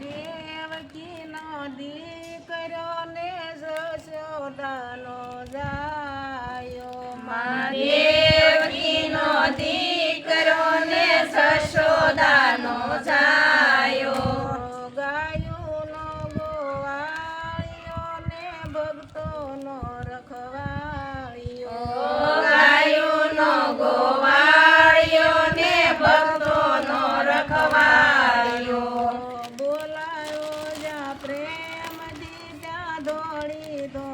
દેવકીનો દીકરો ને જશોદાનો જાયો. મા દેવકીનો દીકરો ને જશોદાનો જાયો. ગાયો નો ગોવાયો ને ભક્તો નો રખવા Bye.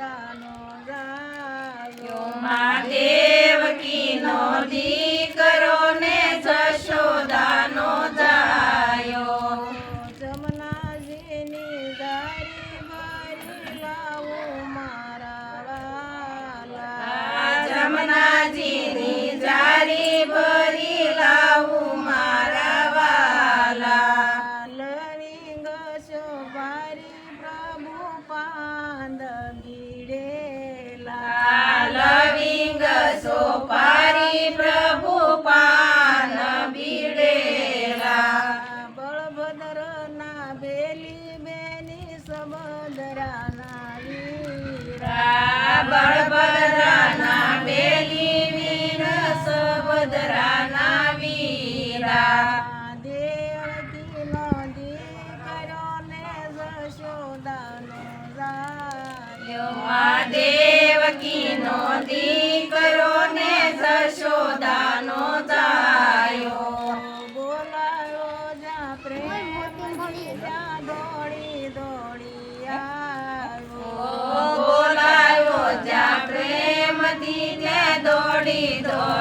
દાનો ગાયો મા દેવકીનો દી બળભદ્રાના બેલી વીર સુભદ્રાના વીરા. દેવકીનો દીકરો ને જશોદાનો રાયો મા દેવકીનો દીકરો ને જાયો. બોલાયો જા દોડી દોડિયા આવ્યો. Dor.